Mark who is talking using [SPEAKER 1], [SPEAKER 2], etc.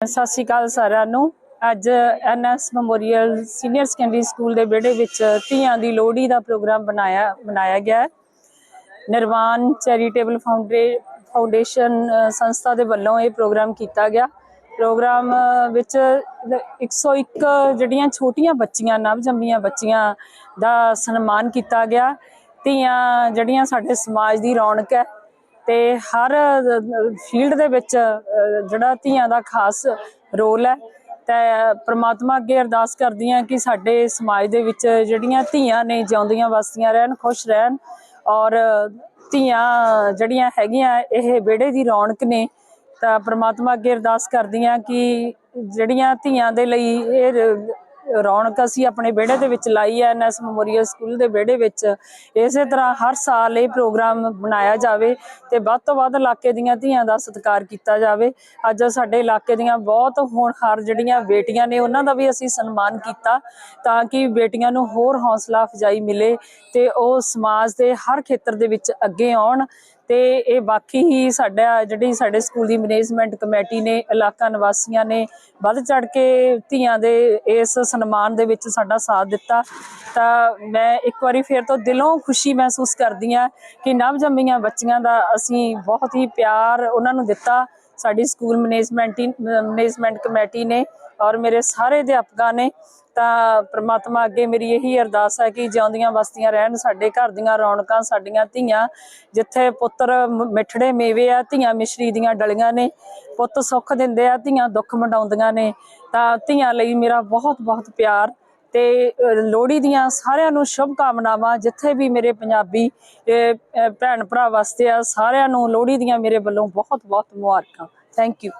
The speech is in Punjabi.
[SPEAKER 1] ਸਤਿ ਸ਼੍ਰੀ ਅਕਾਲ ਸਾਰਿਆਂ ਨੂੰ। ਅੱਜ NS memorial senior secondary school ਦੇ ਵਿਹੜੇ ਵਿੱਚ ਧੀਆਂ ਦੀ ਲੋਹੜੀ ਦਾ ਪ੍ਰੋਗਰਾਮ ਬਣਾਇਆ ਮਨਾਇਆ ਗਿਆ ਹੈ। ਨਿਰਵਾਨ ਚੈਰੀਟੇਬਲ ਫਾਊਂਡੇ ਫਾਊਂਡੇਸ਼ਨ ਸੰਸਥਾ ਦੇ ਵੱਲੋਂ ਇਹ ਪ੍ਰੋਗਰਾਮ ਕੀਤਾ ਗਿਆ। ਪ੍ਰੋਗਰਾਮ ਅ, ਵਿੱਚ 101 ਜਿਹੜੀਆਂ ਛੋਟੀਆਂ ਬੱਚੀਆਂ ਨਵਜੰਮੀਆਂ ਬੱਚੀਆਂ ਦਾ ਸਨਮਾਨ ਕੀਤਾ ਗਿਆ। ਧੀਆਂ ਜਿਹੜੀਆਂ ਸਾਡੇ ਸਮਾਜ ਦੀ ਰੌਣਕ ਹੈ ਤੇ ਹਰ ਫੀਲਡ ਦੇ ਵਿੱਚ ਜਿਹੜਾ ਧੀਆਂ ਦਾ ਖਾਸ ਰੋਲ ਹੈ, ਤਾਂ ਪ੍ਰਮਾਤਮਾ ਅੱਗੇ ਅਰਦਾਸ ਕਰਦੀ ਹਾਂ ਕਿ ਸਾਡੇ ਸਮਾਜ ਦੇ ਵਿੱਚ ਜਿਹੜੀਆਂ ਧੀਆਂ ਨੇ ਜਿਉਂਦੀਆਂ ਵਸਦੀਆਂ ਰਹਿਣ, ਖੁਸ਼ ਰਹਿਣ ਔਰ ਧੀਆਂ ਜਿਹੜੀਆਂ ਹੈਗੀਆਂ, ਇਹ ਵਿਹੜੇ ਦੀ ਰੌਣਕ ਨੇ, ਤਾਂ ਪ੍ਰਮਾਤਮਾ ਅੱਗੇ ਅਰਦਾਸ ਕਰਦੀ ਹਾਂ ਕਿ ਜਿਹੜੀਆਂ ਧੀਆਂ ਦੇ ਲਈ ਇਹ ਰੌਣਕ ਅਸੀਂ ਆਪਣੇ ਵਿਹੜੇ ਦੇ ਵਿੱਚ ਲਾਈ ਹੈ ਐਨਐਸ ਮੈਮੋਰੀਅਲ ਸਕੂਲ ਦੇ ਵਿਹੜੇ ਵਿੱਚ। ਇਸੇ ਤਰ੍ਹਾਂ ਹਰ ਸਾਲ ਇਹ ਪ੍ਰੋਗਰਾਮ ਬਣਾਇਆ ਜਾਵੇ ਤੇ ਵੱਧ ਤੋਂ ਵੱਧ ਇਲਾਕੇ ਦੀਆਂ ਧੀਆਂ ਦਾ ਸਤਿਕਾਰ ਕੀਤਾ ਜਾਵੇ। ਅੱਜ ਸਾਡੇ ਇਲਾਕੇ ਦੀਆਂ ਬਹੁਤ ਹੋਣਹਾਰ ਜਿਹੜੀਆਂ ਬੇਟੀਆਂ ਨੇ, ਉਹਨਾਂ ਦਾ ਵੀ ਅਸੀਂ ਸਨਮਾਨ ਕੀਤਾ ਤਾਂ ਕਿ ਬੇਟੀਆਂ ਨੂੰ ਹੋਰ ਹੌਸਲਾ ਅਫਜਾਈ ਮਿਲੇ ਤੇ ਉਹ ਸਮਾਜ ਦੇ ਹਰ ਖੇਤਰ ਦੇ ਵਿੱਚ ਅੱਗੇ ਆਉਣ ਤੇ ਇਹ ਬਾਕੀ ਹੀ ਸਾਡਾ ਜਿਹੜੀ ਸਾਡੇ ਸਕੂਲ ਦੀ ਮੈਨੇਜਮੈਂਟ ਕਮੇਟੀ ਨੇ, ਇਲਾਕਾ ਨਿਵਾਸੀਆਂ ਨੇ ਵੱਧ ਚੜ ਕੇ ਧੀਆਂ ਦੇ ਇਸ ਸਨਮਾਨ ਦੇ ਵਿੱਚ ਸਾਡਾ ਸਾਥ ਦਿੱਤਾ। ਤਾਂ ਮੈਂ ਇੱਕ ਵਾਰੀ ਫੇਰ ਤੋਂ ਦਿਲੋਂ ਖੁਸ਼ੀ ਮਹਿਸੂਸ ਕਰਦੀ ਹਾਂ ਕਿ ਨਵਜੰਮੀਆਂ ਬੱਚੀਆਂ ਦਾ ਅਸੀਂ ਬਹੁਤ ਹੀ ਪਿਆਰ ਉਹਨਾਂ ਨੂੰ ਦਿੱਤਾ। ਸਾਡੀ ਸਕੂਲ ਮੈਨੇਜਮੈਂਟ ਮੈਨੇਜਮੈਂਟ ਕਮੇਟੀ ਨੇ ਔਰ ਮੇਰੇ ਸਾਰੇ ਅਧਿਆਪਕਾਂ ਨੇ, ਤਾਂ ਪ੍ਰਮਾਤਮਾ ਅੱਗੇ ਮੇਰੀ ਇਹੀ ਅਰਦਾਸ ਹੈ ਕਿ ਜਿਉਂਦੀਆਂ ਵਸਦੀਆਂ ਰਹਿਣ ਸਾਡੇ ਘਰ ਦੀਆਂ ਰੌਣਕਾਂ, ਸਾਡੀਆਂ ਧੀਆਂ, ਜਿੱਥੇ ਪੁੱਤਰ ਮਿੱਠੜੇ ਮੇਵੇ ਆ, ਧੀਆਂ ਮਿਸ਼ਰੀ ਦੀਆਂ ਡਲੀਆਂ ਨੇ, ਪੁੱਤ ਸੁੱਖ ਦਿੰਦੇ ਆ, ਧੀਆਂ ਦੁੱਖ ਵੰਡਾਉਂਦੀਆਂ ਨੇ, ਤਾਂ ਧੀਆਂ ਲਈ ਮੇਰਾ ਬਹੁਤ ਬਹੁਤ ਪਿਆਰ ਤੇ ਲੋਹੜੀ ਦੀਆਂ ਸਾਰਿਆਂ ਨੂੰ ਸ਼ੁਭ ਕਾਮਨਾਵਾਂ ਜਿੱਥੇ ਵੀ ਮੇਰੇ ਪੰਜਾਬੀ ਭੈਣ ਭਰਾ ਵਾਸਤੇ ਆ, ਸਾਰਿਆਂ ਨੂੰ ਲੋਹੜੀ ਦੀਆਂ ਮੇਰੇ ਵੱਲੋਂ ਬਹੁਤ ਬਹੁਤ ਮੁਬਾਰਕਾਂ। Thank you